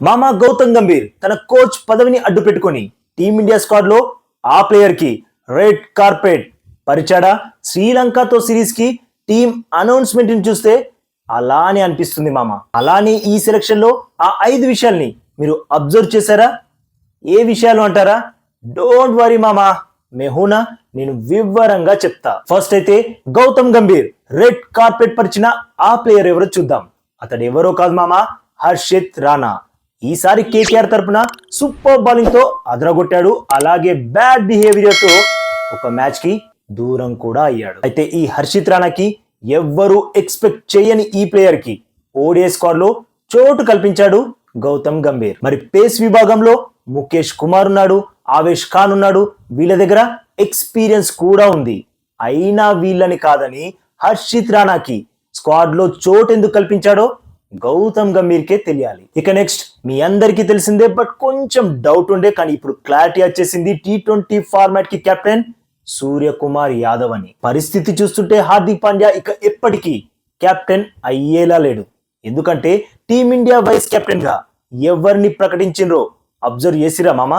మామా గౌతమ్ గంభీర్ తన కోచ్ పదవిని అడ్డు పెట్టుకొని టీమిండియా స్క్వాడ్లో ఆ ప్లేయర్కి రెడ్ కార్పెట్ పరిచాడా? శ్రీలంకతో సిరీస్కి టీం అనౌన్స్మెంట్ని చూస్తే అలానే అనిపిస్తుంది మామ. అలానే ఈ సెలక్షన్లో ఆ ఐదు విషయాల్ని మీరు అబ్జర్వ్ చేశారా? ఏ విషయాలు అంటారా? డోంట్ వరీ మామా. మెహూనా నేను వివరంగా చెప్తా. ఫస్ట్ అయితే గౌతమ్ గంభీర్ రెడ్ కార్పెట్ పరిచిన ఆ ప్లేయర్ ఎవరో చూద్దాం. అతడు ఎవరో కాదు మామా? హర్షిత్ రాణా. ఈసారి కేకేఆర్ తరపున సూపర్ బౌలింగ్తో అదరగొట్టాడు. అలాగే బ్యాడ్ బిహేవియర్తో ఒక మ్యాచ్కి దూరం కూడా అయ్యాడు. అయితే ఈ హర్షిత్ రాణాకి ఎవ్వరూ ఎక్స్పెక్ట్ చేయని ఈ ప్లేయర్కి ఓడిఐ స్క్వాడ్లో చోటు కల్పించాడు గౌతమ్ గంభీర్. మరి పేస్ విభాగంలో ముఖేష్ కుమార్ ఉన్నాడు ఆవేష్ ఖాన్ ఉన్నాడు. వీళ్ళ దగ్గర ఎక్స్పీరియన్స్ కూడా ఉంది. అయినా వీళ్ళని కాదని హర్షిత్ రాణాకి స్క్వాడ్లో చోటు ఎందుకు కల్పించాడో గౌతమ్ గంభీర్కే తెలియాలి. ఇక నెక్స్ట్ మీ అందరికీ తెలిసిందే బట్ కొంచెం డౌట్ ఉండే కానీ ఇప్పుడు క్లారిటీ వచ్చేసింది. టీ ట్వంటీ ఫార్మాట్కి కెప్టెన్ సూర్యకుమార్ యాదవ్ అని. పరిస్థితి చూస్తుంటే హార్దిక్ పాండ్యా ఇక ఎప్పటికీ కెప్టెన్ అయ్యేలా లేడు. ఎందుకంటే టీమిండియా వైస్ కెప్టెన్గా ఎవరిని ప్రకటించిండ్రో అబ్జర్వ్ చేసిరా మామ?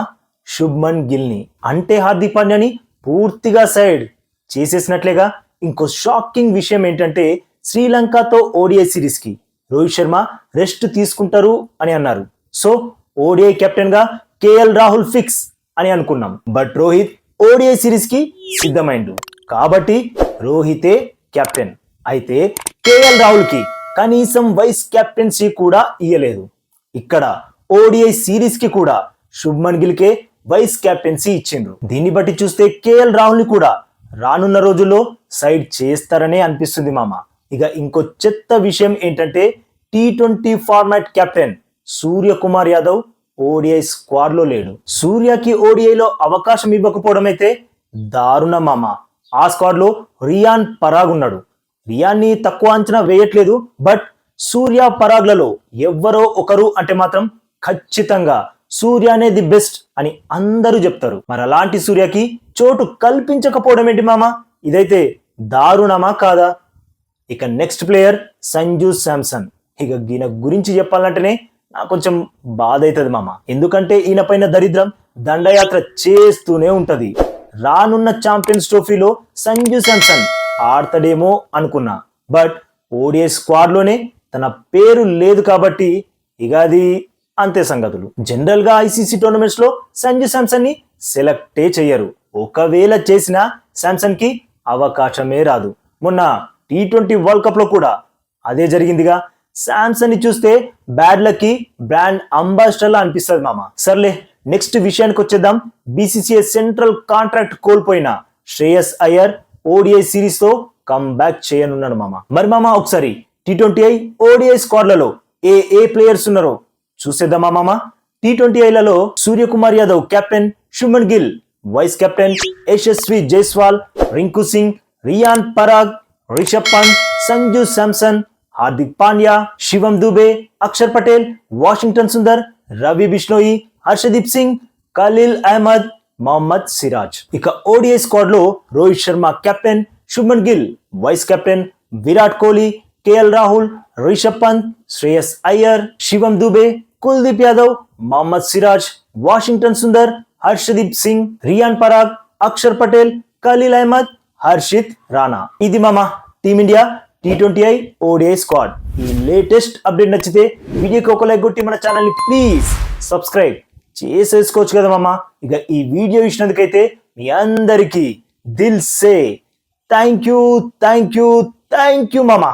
శుభ్మన్ గిల్ని అంటే హార్దిక్ పాండ్యాని పూర్తిగా సైడ్ చేసేసినట్లేగా ఇంకో షాకింగ్ విషయం ఏంటంటే శ్రీలంకతో ఓడిఐ సిరీస్కి. రోహిత్ శర్మ రెస్ట్ తీసుకుంటారు అని అన్నారు. సో ఓడిఐ కెప్టెన్గా కేఎల్ రాహుల్ ఫిక్స్ అని అనుకున్నాం. బట్ రోహిత్ ఓడిఐ సిరీస్కి సిద్ధమైండు. కాబట్టి రోహితే కెప్టెన్ అయితే కేఎల్ రాహుల్కి కనీసం వైస్ కెప్టెన్సీ కూడా ఇయ్యలేదు. ఇక్కడ ఓడిఐ సిరీస్కి కూడా శుభ్మన్ గిల్ కే వైస్ కెప్టెన్సీ ఇచ్చిండ్రు. దీన్ని బట్టి చూస్తే కేఎల్ రాహుల్ని కూడా రానున్న రోజుల్లో సైడ్ చేస్తారనే అనిపిస్తుంది మామ. ఇక ఇంకో చెత్త విషయం ఏంటంటే T twenty format captain Suryakumar Yadav ODI స్క్వాడ్లో లేడు. సూర్యకి ఓడిఐలో అవకాశం ఇవ్వకపోవడం అయితే దారుణ మామ. ఆ స్క్వాడ్లో రియాన్ పరాగ్ ఉన్నాడు. రియాన్ని తక్కువ అంచనా వేయట్లేదు బట్ సూర్య పరాగ్లలో ఎవ్వరో ఒకరు అంటే మాత్రం ఖచ్చితంగా సూర్య ది బెస్ట్ అని అందరూ చెప్తారు. మరి అలాంటి సూర్యకి చోటు కల్పించకపోవడం ఏంటి మామ? ఇదైతే దారుణమా కాదా? ఇక నెక్స్ట్ ప్లేయర్ సంజు శాంసన్. ఇక దీని గురించి చెప్పాలంటేనే నాకు కొంచెం బాధ అవుతుంది మామ. ఎందుకంటే ఈయన పైన దరిద్రం దండయాత్ర చేస్తూనే ఉంటది. రానున్న ఛాంపియన్స్ ట్రోఫీలో సంజు శాంసన్ ఆడతాడేమో అనుకున్నా. బట్ ఓడిఐ స్క్వాడ్లోనే తన పేరు లేదు కాబట్టి ఇక అది అంతే సంగతులు. జనరల్గా ఐసీసీ టోర్నమెంట్స్లో సంజు శాంసన్ని సెలెక్టే చేయరు ఒకవేళ చేసినా శాంసన్కి అవకాశమే రాదు. మొన్న టీ ట్వంటీ వరల్డ్ కప్లో కూడా అదే జరిగిందిగా శాంసంగ్ని చూస్తే బ్యాడ్ లక్ బ్రాండ్ అంబాసిడర్ లా అనిపిస్తుంది మామ. సర్లే నెక్స్ట్ విషయానికి వచ్చేద్దాం. బీసీసీఐ సెంట్రల్ కాంట్రాక్ట్ కోల్పోయిన శ్రేయస్ అయ్యర్ ఓడిఐ సిరీస్తో బ్యాక్ చేయనున్నాడు మామ. మరి మామ ఒకసారి టీ ట్వంటీ ఐ ఓడిఐ స్క్వాడ్లలో ఏ ఏ ప్లేయర్స్ ఉన్నారో చూసేద్దామా మామ? T twenty ఐలలో Suryakumar Yadav captain Shubman Gill vice captain Yashasvi Jaiswal Rinku Singh Riyan Parag Rishabh Pant Sanju Samson Hardik Pandya Shivam Dube Axar Patel Washington Sundar Ravi Bishnoi Arshdeep Singh Khaleel Ahmed Mohammed Siraj ఇక ODI స్క్వాడ్లో Rohit Sharma captain Shubman Gill vice captain Virat Kohli KL Rahul Rishabh Pant Shreyas Iyer Shivam Dube Kuldeep Yadav Mohammed Siraj Washington Sundar Arshdeep Singh Riyan Parag Axar Patel Khaleel Ahmed Harshit Rana ఇది మామ team India T twenty I ODI squad ఈ latest update నచ్చితే వీడియోకి ఒక like కొట్టి మన ఛానల్ని please subscribe చేసేసుకోవచ్చు కదా మామ. ఇక ఈ వీడియో ఇచ్చినందుకైతే మీ అందరికీ దిల్ సే. Thank you thank you thank you మామ.